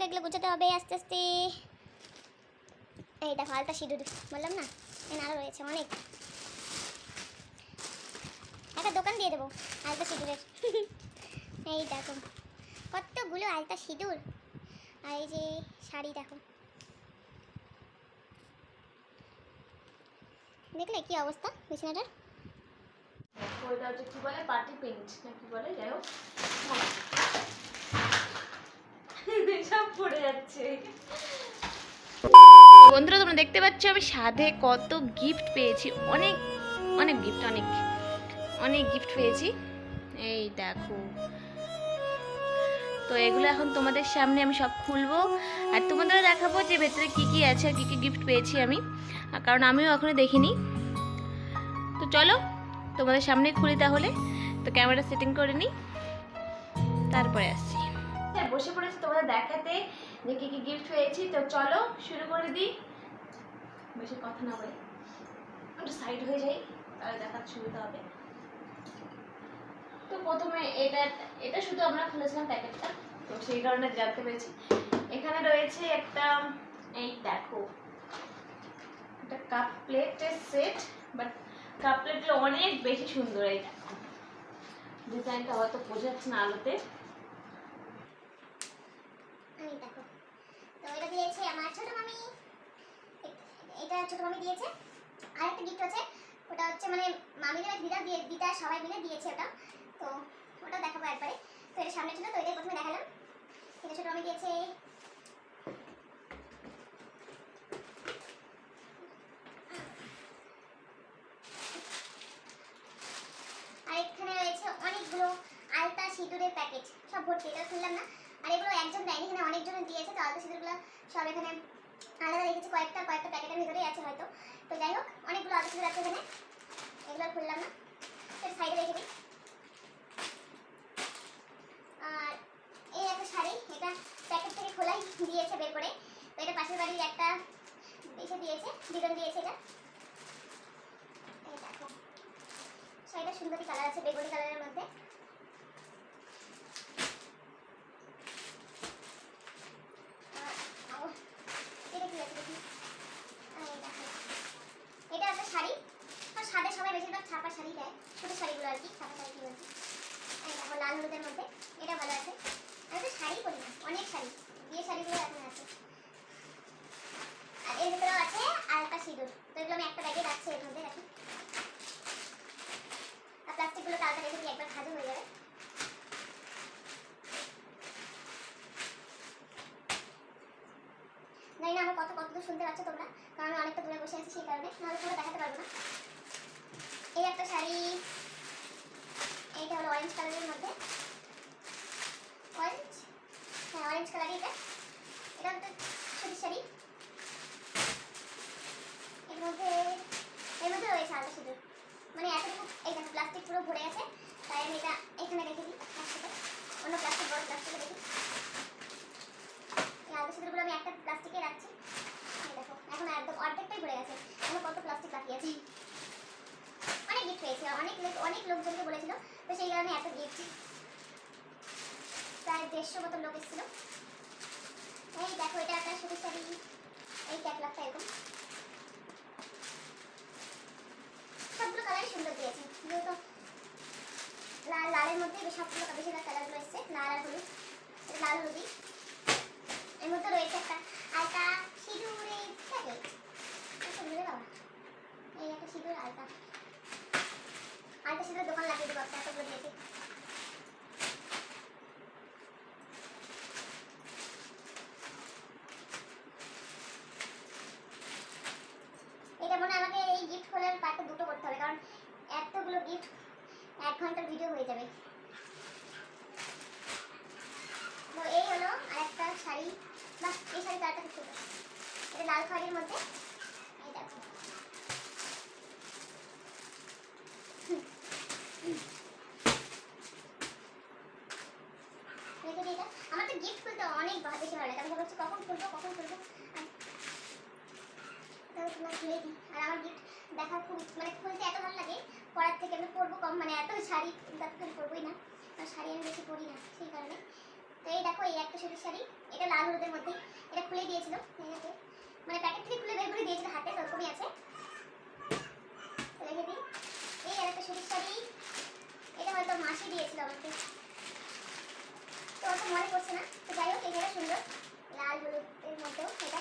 আমাকে এগুলো গুছাতে হবে আস্তে আস্তে। এই দেখো আলতা সিঁদুর বললাম না? এখানে আরও রয়েছে অনেক। একটা দোকান দিয়ে দেবো আলতা সিঁদুরের। এই দেখো, কতগুলো আলতা সিঁদুর। আর এই যে শাড়ি দেখো। দেখলে কি অবস্থা বিছানাটার? ওইটা হচ্ছে কি বলে? পার্টি পেন্ট না কি বলে? যাই হোক। বন্ধুরা, তোমরা দেখতে পাচ্ছ, আমি সাধে কত গিফট পেয়েছি। অনেক অনেক গিফট অনেক অনেক গিফট পেয়েছি। এই দেখো। তো এগুলো এখন তোমাদের সামনে আমি সব খুলবো। আর তোমাদেরও দেখাবো যে ভেতরে কি কি আছে আর কি কি গিফট পেয়েছি আমি। কারণ আমিও এখনও দেখিনি। তো চলো, তোমাদের সামনে খুলি তাহলে। তো ক্যামেরা সেটিং করে নিই। তারপরে আসছি। বসে পড়েছি তোমাদের দেখাতে যে কী কী গিফট পেয়েছি তো চলো শুরু করে দিই। বেশি কথা না বলে একটু সাইড হয়ে যাই, তাহলে দেখার সুবিধা হবে। তো প্রথমে এটা এটা শুধু আমরা খুলেছিলাম প্যাকেটটা, তো সেই কারণে জানতে পেরেছি। এখানে রয়েছে একটা, এই দেখো, একটা কাপ প্লেটের সেট বাট কাপ প্লেটগুলো অনেক বেশি সুন্দর এই দেখো। ডিজাইনটা হয়তো বোঝাচ্ছে না আলোতে এই দেখো তো এটা দিয়েছে আমার ছোট মামি এ- এটা ছোট মামি দিয়েছে আর একটা গিফট আছে, ওটা হচ্ছে মানে মামিদের দিদা দিয়ে দিদা সবাই মিলে দিয়েছে ওটা। তো ওটা দেখাবো একবারে। তো এটা সামনে ছিল, তো এটাই প্রথমে দেখালাম। এটা ছোট মামি দিয়েছে। আর এখানে সিঁদুরের সব ভর্তি এটা খুললাম না। আর এগুলো একজন দেয়নি, এখানে অনেকজন দিয়েছে, তো আলতা সিঁদুরগুলো সব এখানে আলাদা রেখেছি কয়েকটা কয়েকটা প্যাকেটের ভিতরেই আছে হয়তো। তো যাই হোক, অনেকগুলো আলতা সিঁদুর আছে এখানে। এগুলো খুললাম না। এটা সাইডে রেখে দিই। আর এই একটা শাড়ি, এটা প্যাকেট থেকে খোলাই দিয়েছে বের করে। তো এটা পাশের বাড়ির একটা এসে দিয়েছে, দিদন দিয়েছে এটা। শাড়িটা সুন্দরী কালার আছে, বেগুনি কালারের মধ্যে আর আও- এটা কি আছে দেখি এই দেখো। এটা একটা শাড়ি আর সাদে সবাই বেশিরভাগ ছাপা শাড়ি দেয় ছোট শাড়িগুলো আর কি ছাপা শাড়ি কি বলছি এই দেখো লাল হলুদের মধ্যে এটা ভালো আছে আমি তো শাড়ি পরি না অনেক শাড়ি বিয়ে শাড়িগুলো এখন আছে আর এর ভিতরেও আছে আলতা সিঁদুর তো এগুলো আমি একটা ব্যাগে রাখছি এর মধ্যে রাখি আর প্লাস্টিকগুলো তাড়াতাড়ি রেখে দিই একবার ভাজা হয়ে যাবে জানি না আমার কত কত দূর শুনতে পাচ্ছ তোমরা। কারণ আমি অনেকটা দূরে বসে আছি সেই কারণে। নাহলে তোমরা দেখাতে পারব না। এই একটা শাড়ি। এইটা হলো অরেঞ্জ কালারের মধ্যে। অরেঞ্জ হ্যাঁ অরেঞ্জ কালারই এটা এটা একটা সুতির শাড়ি। এর মধ্যে এর মধ্যে রয়েছে আলাদা সিঁদুর মানে এতটুকু এই দেখো প্লাস্টিক পুরো ভরে আছে। তাই আমি এটা এখানে রেখে দিই একসাথে অন্য প্লাস্টিক বড় প্লাস্টিকে দেখি। এই আলু সিঁদুরগুলো আমি একটা প্লাস্টিকে রাখছি এই দেখো এখন একদম অর্ধেকটাই ভরে গেছে এখন কত প্লাস্টিক বাকি আছে অনেক গিফট পেয়েছি অনেক লোক- অনেক লোকজনকে বলেছিল তো সেই কারণে এত গিফট প্রায় দেড়শো মতো লোক এসেছিল এই দেখো, এটা একটা সুতির শাড়ি এই ক্যাটলগটা এরকম। সবগুলো কালারই সুন্দর দিয়েছে। যেহেতু লাল, লালের মধ্যে সবগুলো বেশিরভাগ কালারগুলো এসছে, লাল আর হলুদ। লাল হলুদি এর মধ্যে রয়েছে একটা আলতা সিঁদুরে প্যাকেট সিঁদুরে বাবা এই একটা সিঁদুর, আলতা। আলতা সিঁদুর দোকান লাগিয়ে দেবো, একটা এতগুলো দিয়েছে এটা মনে হয় আমাকে এই গিফট খোলার পার্টটা দুটো করতে হবে কারণ এতগুলো গিফট এক ঘণ্টার ভিডিও হয়ে যাবে তো এই হলো আরেকটা শাড়ি বাহ এই শাড়ি কালারটা খুব সুন্দর এটা লাল খয়েরির মধ্যে এই দেখো রেখে দিই এটা আমার তো গিফট খুলতে অনেক ভা- বেশি ভালো লাগে আমি ভাবছি কখন খুলবো কখন খুলবো আর তাহলে তোমরা খুলে দিই আর আমার দেখা খুব মানে খুলতে এত ভালো লাগে। পরার থেকে আমি পরবো কম মানে এত শাড়ি তৎক্ষণ পরবোই না। আর শাড়ি আমি বেশি পরি না, সেই কারণে। তো এই দেখো, এই একটা সুতির শাড়ি, এটা লাল হলুদের মধ্যে, এটা খুলে দিয়েছিল মানে প্যাকেট থেকে খুলে বের করে দিয়েছিল হাতে তো ওরকমই আছে রেখে দিই, এই আর একটা সুতির শাড়ি, এটা হয়তো মাসি দিয়েছিল আমাকে। তো অত মনে পড়ছে না। তো যাই হোক, এই সুন্দর, লাল হলুদের মধ্যেও, এটা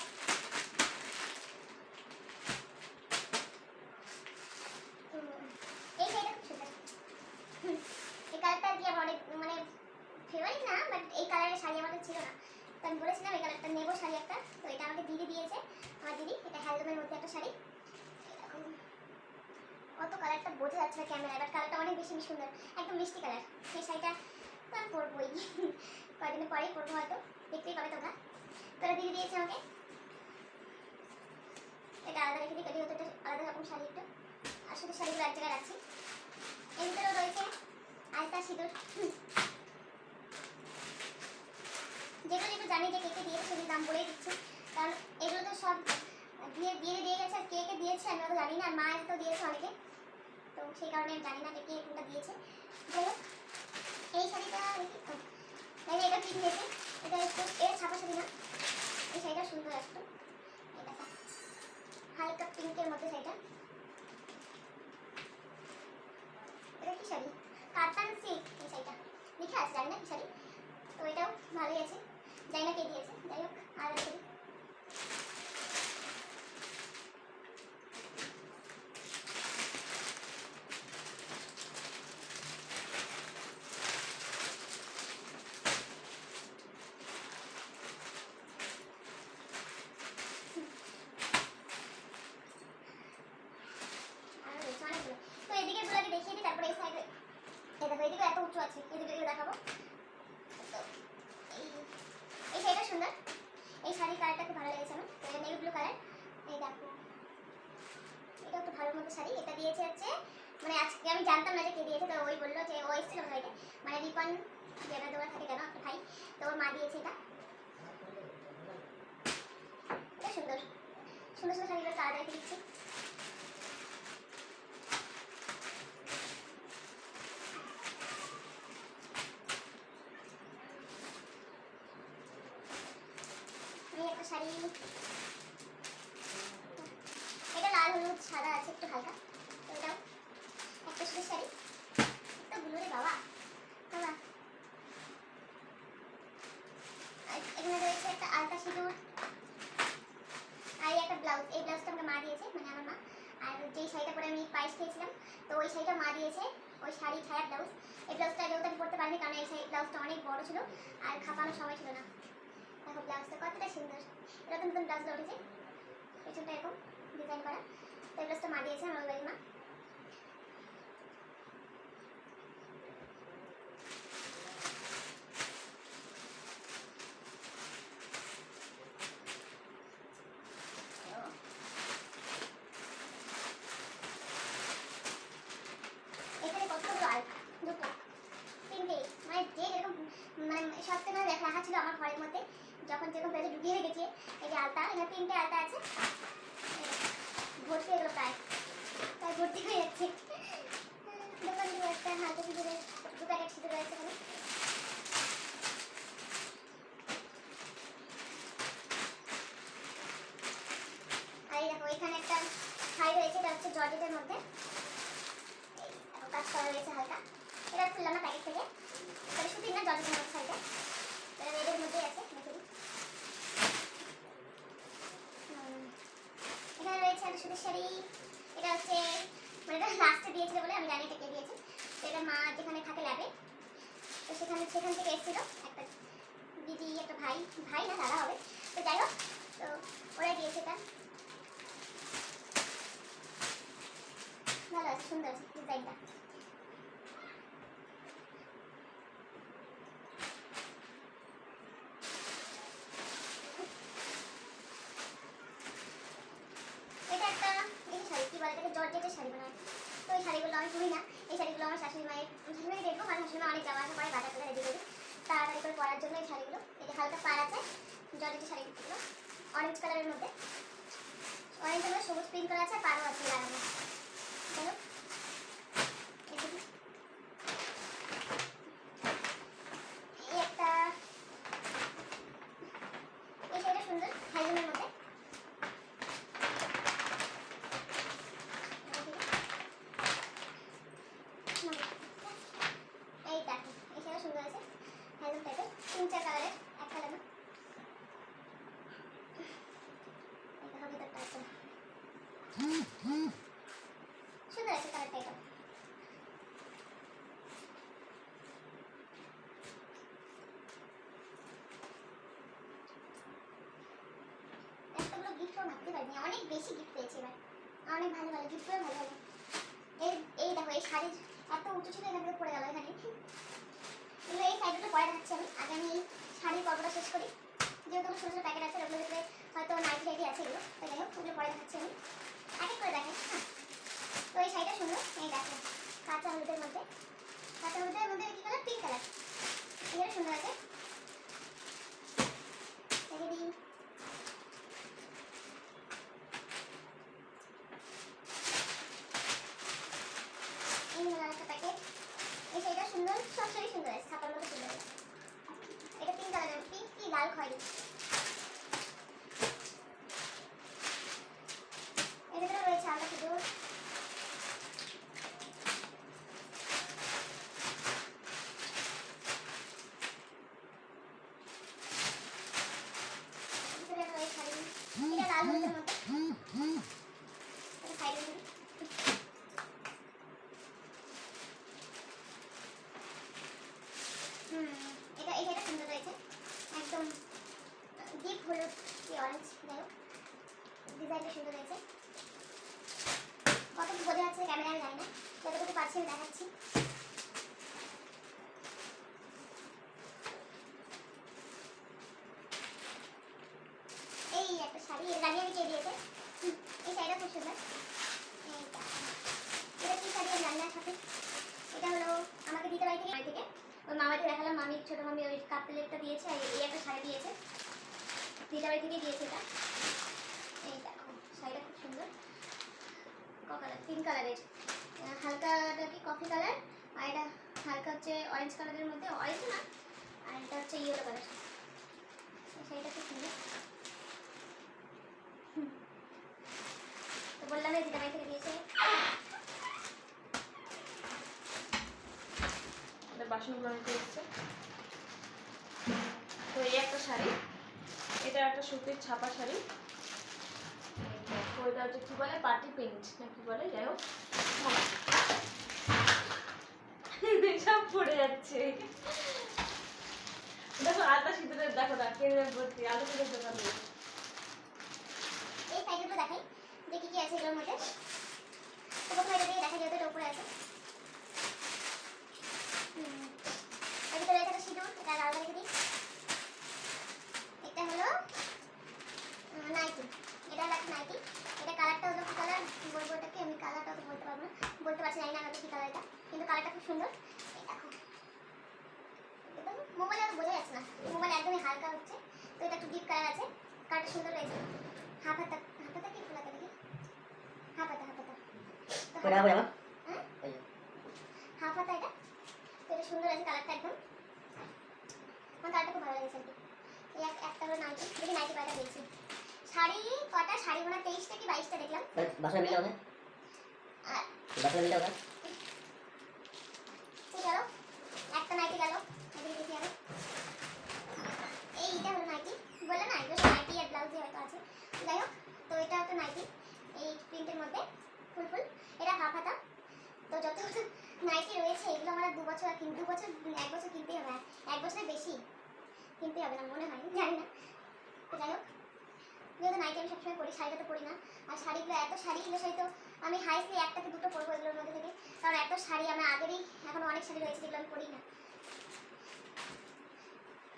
হুম, এই শাড়িটা খুব সুন্দর হুম, এই কালারটা আর কি আমার অনেক মানে ফেভারিট না বাট এই কালারের শাড়ি আমাদের ছিল না তো আমি বলেছিলাম এই কালারটা নেব শাড়ি একটা তো এটা আমাকে দিদি দিয়েছে আমার দিদি এটা হ্যান্ডলুমের মধ্যে একটা শাড়ি এরকম। অত না ক্যামেরায় বাট কালারটা অনেক বেশি সুন্দর, একদম মিষ্টি কালার। সেই শাড়িটা তো পরবোই। কয়েকদিন পরেই পরবো হয়তো, দেখতেই পাবে তোমরা। তো এটা দিদি দিয়েছে আমাকে। এটা আলাদা রেখে দিই কাটি হতো আলাদা রকম শাড়ি একটু। আর শুধু শাড়িগুলো এক জায়গায় রাখছি। এর রয়েছে আলতা সিঁদুর। যেগুলো যেগুলো জানি যে কেকে দিয়েছে সেগুলো দাম বলেই দিচ্ছি। কারণ এগুলো তো সব দিয়ে দিয়ে দিয়ে গেছে আর কে কে দিয়েছে আমি তো জানি না। আর মা তো দিয়েছে অনেকে। তো সেই কারণে জানি না যে কে কোনটা দিয়েছে। যাই এই শাড়িটা এটা পিঙ্ক দিয়েছে এটা একটু এর ছাপা শাড়ি না। এই শাড়িটা সুন্দর একটু দেখো, হালকা পিঙ্কের মধ্যে শাড়িটা। এটা কি শাড়ি? কাতান সিল্ক এই শাড়িটা। লিখে আছে, জানি না কি শাড়ি। তো এটাও ভালোই আছে। জানি না কে দিয়েছে, যাই হোক আর রেখে দিই। আর রয়েছে অনেকগুলো। তো এদিকে গুলো আগে দেখিয়ে দিই তারপরে এই সাইডে এই দেখো এদিকে এত উঁচু আছে এদিকে এগুলো দেখাবো তো এই এই শাড়িটা সুন্দর এই শাড়ির কালারটা খুব ভালো লেগেছে আমার তো এটা নেভি ব্লু কালার এই দেখো এটা শাড়ি এটা দিয়েছে হচ্ছে মানে আজকে আমি জানতাম না যে কে দিয়েছে, তো ওই বলল যে ও এসেছিল ভাইটা মানে রিপন যেটা দেওয়া থাকে জানো, একটা ভাই, তো ওর মা দিয়েছে এটা। সুন্দর। সুন্দর সুন্দর শাড়িগুলো রেখে দিচ্ছি এই একটা শাড়ি এটা লাল হলুদ সাদা আছে একটু হালকা তো এটাও একটা শুধু শাড়ি তো গুলো রে বাবা বাবা আর এখানে রয়েছে একটা আলতা সিঁদুর আর এই একটা ব্লাউজ এই ব্লাউজটা আমাকে মা দিয়েছে মানে আমার মা আর যেই শাড়িটা পরে আমি পায়েস খেয়েছিলাম তো ওই শাড়িটা মা দিয়েছে ওই শাড়ি ছায়া ব্লাউজ এই ব্লাউজটা যেহেতু আমি পরতে পারিনি কারণ এই শাড়ি ব্লাউজটা অনেক বড় ছিল আর খাপানোর সময় ছিল না দেখো ব্লাউজটা কতটা সুন্দর এরকম নতুন ব্লাউজটা উঠেছে। পেছনটা এরকম ডিজাইন করা। তো এই ব্লাউজটা মা দিয়েছে আমার বাড়ির মা এখানে কতগুলো আলতা দুটো তিনটে মানে যে যেরকম মানে সব থেকে দেখা রাখা ছিল আমার ঘরের মধ্যে যখন যেরকম পেয়েছে ঢুকিয়ে রেখেছি এই যে আলতা এখানে তিনটে আলতা আছে। ভর্তি এগুলো প্রায় প্রায় ভর্তি হয়ে যাচ্ছে। দোকান দিয়ে একটা হালকা সিঁদুরের দু প্যাকেট সিঁদুর রয়েছে এখানে। আর দেখো, এখানে একটা শাড়ি রয়েছে, এটা হচ্ছে জর্জেটের মধ্যে। কাজ করা রয়েছে হালকা। এটা খুললাম না প্যাকেট থেকে। তবে শুধু না, জর্জেটের মধ্যে শাড়িটা এটা রেডের মধ্যেই আছে দেখে দিই হুম। এখানে রয়েছে একটা সুতির শাড়ি, এটা হচ্ছে মানে এটা লাস্টে দিয়েছিল বলে আমি জানি এটা কে দিয়েছে। এটা মা যেখানে থাকে ল্যাবে তো সেখানে, সেখান থেকে এসেছিল একটা দিদি, একটা ভাই ভাই না, দাদা হবে। তো যাই হোক, তো ওরা দিয়েছে এটা। ভালো আছে, সুন্দর আছে ডিজাইনটা এটা একটা এই শাড়ি কি বলে এটাকে জর্জেটের শাড়ি বানায় তো এই শাড়িগুলো আমি পরি না এই শাড়িগুলো আমার শাশুড়ি মায়ের শাশুড়ি মায়ের দেখব আমার শাশুড়ি মা অনেক যাওয়া আসা করে বাজার করে রেডি করি তাড়াতাড়ি করে পরার জন্য এই শাড়িগুলো এটা হালকা পার আছে জর্জেটের শাড়িগুলো অরেঞ্জ কালারের মধ্যে অরেঞ্জ কালার সবুজ প্রিন্ট করা আছে আর পারও আছে লাগানো যাই হোক, এই দেখুন। এই একটা পারিনি। অনেক বেশি গিফট পেয়েছি এবার। অনেক ভালো ভালো গিফটগুলো ভালো ভালো। এই এই দেখো, এই শাড়ির এত উঁচু ছিল এখান থেকে পড়ে গেল এখানে। এগুলো এই সাইডটা পরে দেখাচ্ছি আমি। আগে আমি এই শাড়ির পর্বটা শেষ করি। যেহেতু ছোটো ছোটো প্যাকেট আছে, ওগুলোর ভিতরে হয়তো নাইটি টাইটি আছে এগুলো। তাই যাই হোক, ওগুলো পরে দেখাচ্ছি আমি। এক এক করে দেখাই হ্যাঁ। তো এই শাড়িটা সুন্দর, এই দেখো কাঁচা হলুদের মধ্যে। কাঁচা হলুদের মধ্যে কি কালার পিঙ্ক কালার এটা সুন্দর আছে। Bye. পারছি দেখাচ্ছি এই একটা শাড়ি, এর দাঁড়িয়ে আমি কে দিয়েছে। এই শাড়িটা খুব সুন্দর। মামি ছোট মামি ওই কাপ প্লেটটা দিয়েছে আর একটা শাড়ি দিয়েছে। দিতে বাড়ি শাড়িটা খুব সুন্দর। পিঙ্ক কালারের। হালকাটা কি কফি কালার আর এটা হালকা হচ্ছে অরেঞ্জ কালারের মধ্যে অরেঞ্জ না? আর এটা হচ্ছে ইয়েলো কালার শাড়িটা খুব সুন্দর। তো বললাম দিতে বাড়ি থেকে দিয়েছে। বাসনগুলো নিতে এসছে তো এই একটা শাড়ি এটা একটা সুতির ছাপা শাড়ি। দেখো, এটা হচ্ছে কি বলে? পার্টি প্রিন্ট না কি বলে? যাই হোক। সব পড়ে যাচ্ছে। দেখো আটা সিঁদুরের দেখো না কেন্দ্রের ভর্তি আলো কেটে দোকান রয়েছে। এই সাইডগুলো দেখাই যে কি কি আছে এগুলোর মধ্যে তো প্রথমে এটা দিয়ে দেখা যেহেতু এটা উপরে আছে হুম, এর ভিতরে রয়েছে একটা সিঁদুর এটা আলাদা রেখে দিই এটা হলো নাইটি এটা হলো একটা নাইটি এটা কালারটা হলো কি কালার বলব এটাকে আমি কালারটা তো বলতে পারব না বলতে পারছি জানি না আমি কি কালার এটা কিন্তু কালারটা খুব সুন্দর এই দেখো মোবাইলে আর বোঝা যাচ্ছে না মোবাইল একদমই হালকা হচ্ছে তো এটা একটু ডিপ কালার আছে কালারটা সুন্দর রয়েছে হাফ হাতা হাফ হাতা কি ফুল হাতা দেখি হাফ হাতা হাফ হাতা তো কোনটা আমার? এই যে। হাফ হাতা এটা। এটা সুন্দর আছে কালারটা একদম। আমার কালারটা খুব ভালো লেগেছে আর কি। এক- একটা হলো নাইটি। দেখি নাইটি কয়টা পেয়েছি শাড়ি কটা? শাড়ি মনে তেইশটা কি বাইশটা দেখলাম। বাসনের বিলটা কোথায় আর বাসনের এই গেল। একটা নাইটি গেল। দেখি আরও। এইটা হলো নাইটি। বলে না এগুলো নাইটি আর ব্লাউজে হয়তো আছে। যাই হোক তো এটা একটা নাইটি। এই প্রিন্টের মধ্যে ফুল ফুল। এটা হাফ হাতা তো যত নাইটি রয়েছে, এগুলো আমার দু বছর কিন দু বছর এক বছর কিনতেই হবে এক বছরের বেশি কিনতেই হবে না, মনে হয়, জানি না। তো যাই হোক, যেহেতু নাইটি আমি সবসময় পরি, শাড়িটা তো পরি না, আর শাড়িগুলো, এত শাড়ি এগুলো শাড়ি তো আমি হাইস্টলি একটা কি দুটো পরবো এগুলোর মধ্যে থেকে, কারণ এত শাড়ি আমার আগেরই, এখন অনেক শাড়ি রয়েছে যেগুলো আমি পরি না।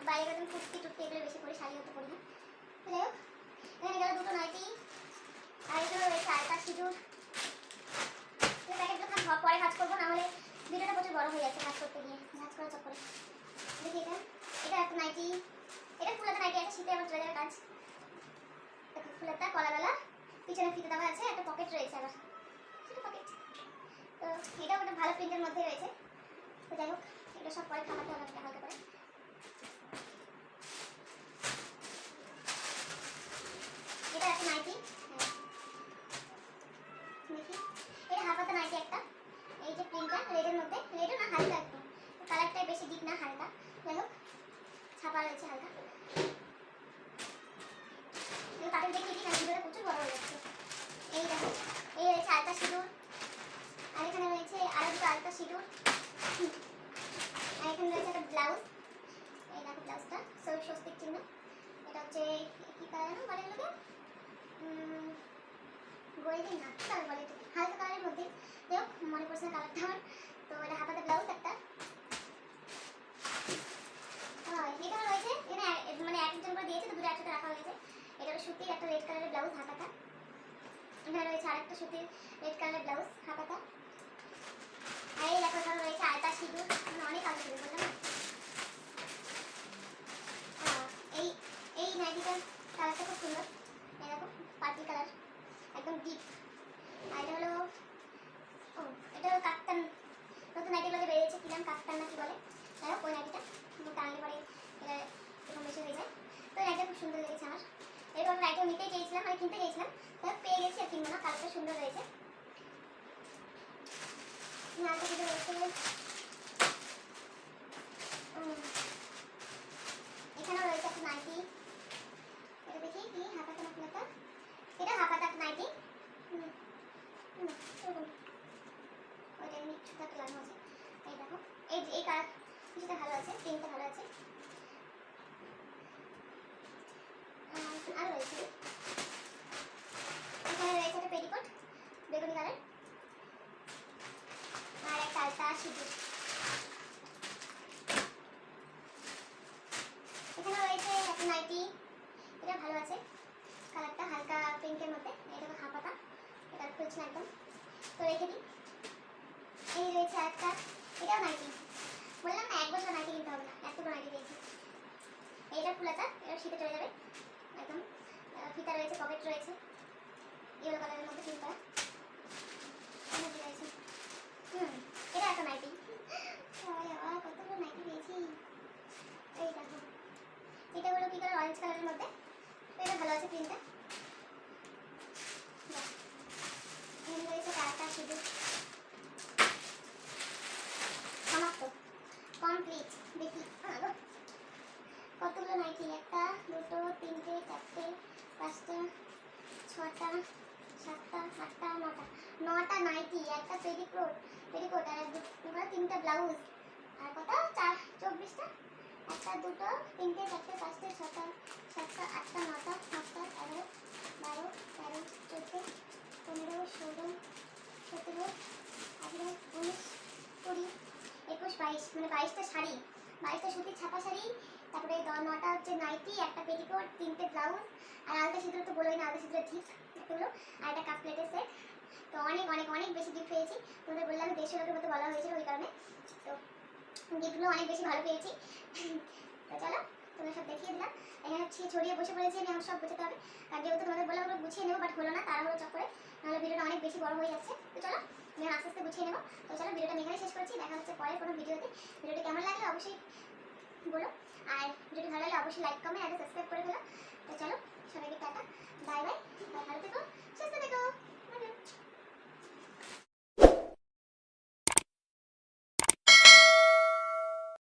বাইরে গেলে কুর্তি টুর্তি এগুলো বেশি পরি শাড়ি হতে পরি না। যাই হোক, এখানে গেল দুটো নাইটি, আর এগুলো রয়েছে আলতা সিঁদুর। এই প্যাকেটগুলো থাক, পরে কাজ করব, না হলে ভিডিওটা প্রচুর বড় হয়ে যাচ্ছে কাজ করতে গিয়ে। কাজ করার চক্করে দেখি এটা। এটা একটা নাইটি। এটা ফুলাতে নাইটি আছে, শীতে আমার চলে যাবে কাজ। ফুলাতা কলাবেলা, পিছনে ফিতে দেওয়া আছে, একটা পকেট রয়েছে আবার। ছোটো পকেট। তো এটা ওটা ভালো প্রিন্টের মধ্যে রয়েছে। তো যাই হোক এটা সব পরে খাওয়াতে হবে হালকা করে এটা একটা নাইটি হ্যাঁ। দেখি হাফাতে নাইটি একটা, এই যে প্রিন্টটা রেডের মধ্যে রেডও না হালকা একটু, কালারটাই বেশি ডিপ না হালকা হোক ছাপা রয়েছে হালকা। তাদের দিই না প্রচুর বড় হয়ে যাচ্ছে। এই দেখো, এই রয়েছে আলতা সিঁদুর, আর এখানে রয়েছে আরও দুটো আলতা সিঁদুর। আর এখানে রয়েছে একটা ব্লাউজ, এই দেখো ব্লাউজটা সৌ স্বস্তিক চিহ্ন। এটা হচ্ছে কি কালার বলে দিই না। কি বলে, হালকা কালারের মধ্যে হোক মনে পড়ছে না কালারটা আমার। তো এটা হাতাতে ব্লাউজ একটা। এখানে রয়েছে এখানে মানে এক একজন করে দিয়েছে, তো দুটো একসাথে রাখা হয়েছে। এটা সুতির একটা রেড কালারের ব্লাউজ হাতাটা। এখানে রয়েছে আরেকটা সুতির রেড কালারের ব্লাউজ হাতাটা। আর এই দেখো, এখানে রয়েছে আলতা সিঁদুর। অনেক সিঁদুর বললাম না? আহ, এই এই নাইটিটার কালারটা খুব সুন্দর এই দেখো পার্পল কালার একদম ডিপ আর এটা হলো ও এটা হলো কাপ্তান নতুন নাইটিগুলো বেরিয়েছে কি নাম কাপ্তান না কি বলে যাই হোক ওই নাইটিটা কিন্তু টানলে পরে এটা এরকম বেশি হয়ে যায় তো এই নাইটিটা খুব সুন্দর লেগেছে আমার এরকম নাইটিও নিতেই চেয়েছিলাম মানে কিনতে চেয়েছিলাম তাই পেয়ে গেছি আর কিনবো না কালারটা সুন্দর রয়েছে নাইটি কিন্তু রয়েছে উম, এটা লাগানো আছে এই দেখো এই এই ভালো আছে ভালো আছে আর রয়েছে এখানে রয়েছে একটা পেটিকোট বেগুনি কালার আর একটা আলতা সিঁদুর এখানে রয়েছে একটা নাইটি এটা ভালো আছে কালারটা হালকা পিঙ্কের মধ্যে এটা তো হাফাতা এটা খুলছে না একদম তো রেখে দিই এই রয়েছে একটা এটাও নাইটি বললাম না এক বছর নাইটি কিনতে হবে না এত বড় নাইটি দিয়েছি এইটা ফুলাতা এটা শীতে চলে যাবে একদম আহ, ফিতা রয়েছে পকেট রয়েছে ইয়েলো কালারের মধ্যে পিঙ্ক করা এখানে কি রয়েছে হুম এটা একটা নাইটি বাবা, বাবা, কতগুলো নাইটি পেয়েছি এই দেখো এটা হলো কি কালার অরেঞ্জ কালারের মধ্যে তো এটা ভালো আছে প্রিন্টটা এখানে রয়েছে কালারটা শুধু সমাপ্ত কমপ্লিট দেখি আহ, গো। কতগুলো নাইটি একটা দুটো তিনটে চারটে পাঁচটা ছটা সাতটা আটটা নটা নটা নাইটি একটা পেটিকোট পেটিকোট আর দুটো, তিনটা ব্লাউজ আর কত চার, চব্বিশটা। একটা, দুটো, তিনটে, চারটে, পাঁচটে, ছটা, সাতটা, আটটা, নটা সাতটা এগারো, বারো, তেরো, চোদ্দ, পনেরো, ষোলো, সতেরো, আঠেরো, উনিশ, কুড়ি, একুশ, বাইশ। মানে বাইশটা শাড়ি। বাইশটা সুতির ছাপা শাড়ি, তারপরে দ- নটা হচ্ছে নাইটি, একটা পেটিকোট তিনটে ব্লাউজ আর আলতা সিঁদুর তো বলোই না, আলতা সিঁদুরের ঠিক এগুলো, আর একটা কাপ প্লেটের সেট তো অনেক অনেক অনেক বেশি গিফট পেয়েছি। তোমাদের বললাম দেড়শো লোকের মতো বলা হয়েছিল ওই কারণে। তো গিফটগুলো অনেক বেশি ভালো পেয়েছি। তো চলো তোমরা সব দেখিয়ে দিলাম। এখানে ছড়িয়ে বসে পড়েছি আমি আমার সব গোছাতে হবে। আর যেহেতু তোমাদের বললাম ওগুলো গুছিয়ে নেব বাট হলো না, তাড়াহুড়ো চক্করে নাহলে ভিডিওটা অনেক বেশি বড় হয়ে যাচ্ছে। তো চলো, আমি আস্তে আস্তে গুছিয়ে নেব। তো চলো, ভিডিওটা আমি এখানে শেষ করছি। দেখা হচ্ছে পরের কোনো ভিডিওতে। ভিডিওটি কেমন লাগল অবশ্যই বলো। আর ভিডিওটি ভালো লাগলে অবশ্যই লাইক কমেন্ট আর সাবস্ক্রাইব করে ফেলো। তো চলো, সবাইকে টাটা। Bye bye. ভালো থেকো, সুস্থ থেকো।